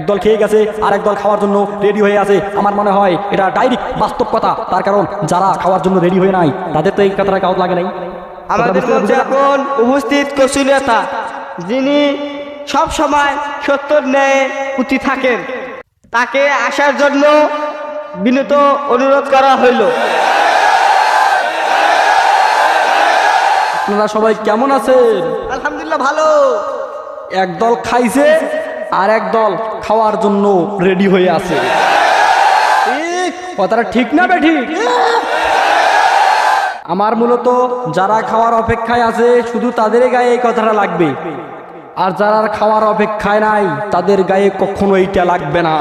একদল খেয়ে গেছে আর একদল খাওয়ার জন্য রেডি হয়ে আছে। আমার মনে হয় এটা ডাইরেক্ট বাস্তব কথা তার কারণ যারা খাওয়ার জন্য রেডি হয়ে নাই তাদের তো এই কথাটা কাউত লাগে নাই। আমাদের মধ্যে এখন উপস্থিত কচু নেতা যিনি সব সময় সত্যর ন্যায় পুঁতি থাকেন তাকে আসার জন্য বিনীত অনুরোধ করা হইল। আপনারা সবাই কেমন আছেন? আলহামদুলিল্লাহ ভালো। একদল খাইছে আর এক দল খাওয়ার জন্য রেডি হয়ে আছে। কথাটা ঠিক না বে ঠিক? আমার মূলত যারা খাওয়ার অপেক্ষায় আছে, শুধু তাদের গায়ে এই কথাটা লাগবে। আর যারা খাওয়ার অপেক্ষায় নাই, তাদের গায়ে কখনো এইটা লাগবে না।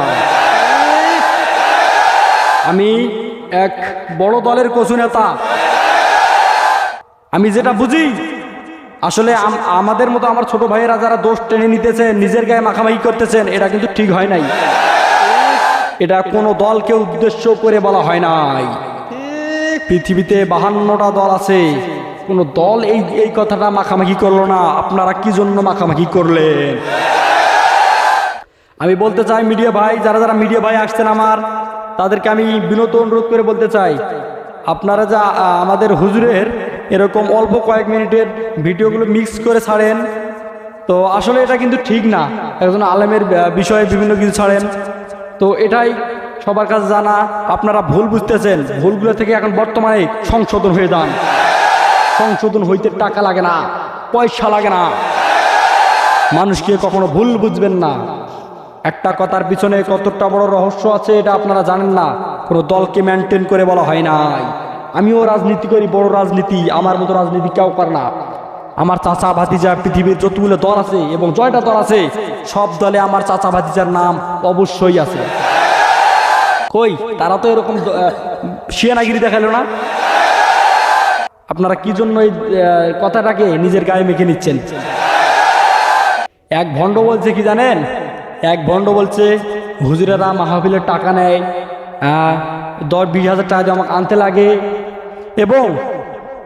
আমি এক বড় দলের কচু নেতা। আমি যেটা বুঝি আসলে আম- আমাদের মতো আমার ছোট ভাইয়েরা যারা দোষ টেনে নিতেছেন নিজের গায়ে মাখামাখি করতেছেন, এটা কিন্তু ঠিক হয় নাই। এটা কোনো দলকে উদ্দেশ্য করে বলা হয় নাই। পৃথিবীতে বাহান্নটা দল আছে, কোনো দল এই এই কথাটা মাখামাখি করল না, আপনারা কি জন্য মাখামাখি করলেন? আমি বলতে চাই, মিডিয়া ভাই, যারা যারা মিডিয়া ভাই আসছেন আমার, তাদেরকে আমি বিনত অনুরোধ করে বলতে চাই, আপনারা যা আমাদের হুজুরের এরকম অল্প কয়েক মিনিটের ভিডিওগুলো মিক্স করে ছাড়েন। তো আসলে এটা কিন্তু ঠিক না। একজন আলেমের বিষয়ে বিভিন্ন কিছু ছাড়েন। তো এটাই সবার কাছে জানা। আপনারা ভুল বুঝতেছেন। ভুলগুলো থেকে এখন বর্তমানে সংশোধন হয়ে যান। সংশোধন হইতে টাকা লাগে না, পয়সা লাগে না। মানুষকে কখনো ভুল বুঝবেন না। একটা কথার পিছনে কতটা বড় রহস্য আছে, এটা আপনারা জানেন না। কোনো দলকে মেনটেন করে বলা হয় নাই। আমিও রাজনীতি করি, বড় রাজনীতি, আমার মতো রাজনীতি কেউ করে না। আমার চাচা ভাতিজা পৃথিবীর যতগুলো দল আছে এবং জয়টা দল আছে, সব দলে আমার চাচা ভাতিজার নাম অবশ্যই আছে। কই, তারা তো এরকম শিয়ানাগিরি দেখাল না? আপনারা কি জন্য এই কথাটাকে নিজের গায়ে মেখে নিচ্ছেন? এক ভণ্ড বলছে কি জানেন? এক ভণ্ড বলছে, হুজুরেরা মাহফিলের টাকা নেয় দশ বিশ হাজার টাকা দিয়ে আমাকে আনতে লাগে এবং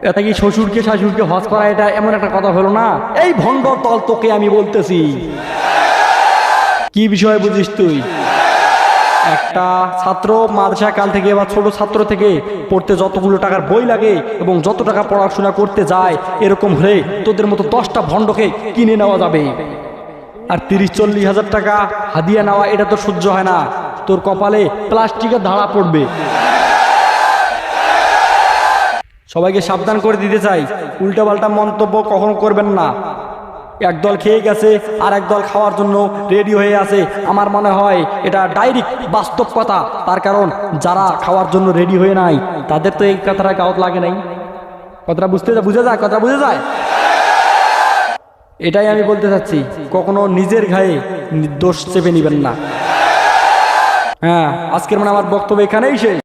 এটা কি শ্বশুরকে, শাশুড়কে হজ করা, এটা এমন একটা কথা হলো না? এই ভণ্ড তল তোকে আমি বলতেছি। কি বিষয় বুঝিস তুই? একটা ছাত্র মাদ্রাসা কাল থেকে বা ছোট ছাত্র থেকে পড়তে যতগুলো টাকার বই লাগে এবং যত টাকা পড়াশোনা করতে যায়, এরকম হলে তোদের মতো দশটা ভণ্ডকে কিনে নেওয়া যাবে। আর তিরিশ, চল্লিশ হাজার টাকা হাদিয়া নেওয়া, এটা তো সহ্য হয় না। তোর কপালে প্লাস্টিকের ধারা পড়বে। সবাইকে সাবধান করে দিতে চাই। উল্টাপাল্টা মন্তব্য কখনো করবেন না। একদল খেয়ে গেছে আর একদল খাওয়ার জন্য রেডি হয়ে আছে। আমার মনে হয় এটা ডাইরেক্ট বাস্তব কথা তার কারণ যারা খাওয়ার জন্য রেডি হয়ে নাই, তাদের তো এই কথাটা গাওত লাগে নাই। কথাটা বুঝতে বুঝে যায় কথা বুঝে যায় এটাই আমি বলতে চাচ্ছি, কখনো নিজের ঘায়ে দোষ চেপে নেবেন না। হ্যাঁ আজকের মানে আমার বক্তব্য এখানেই শেষ।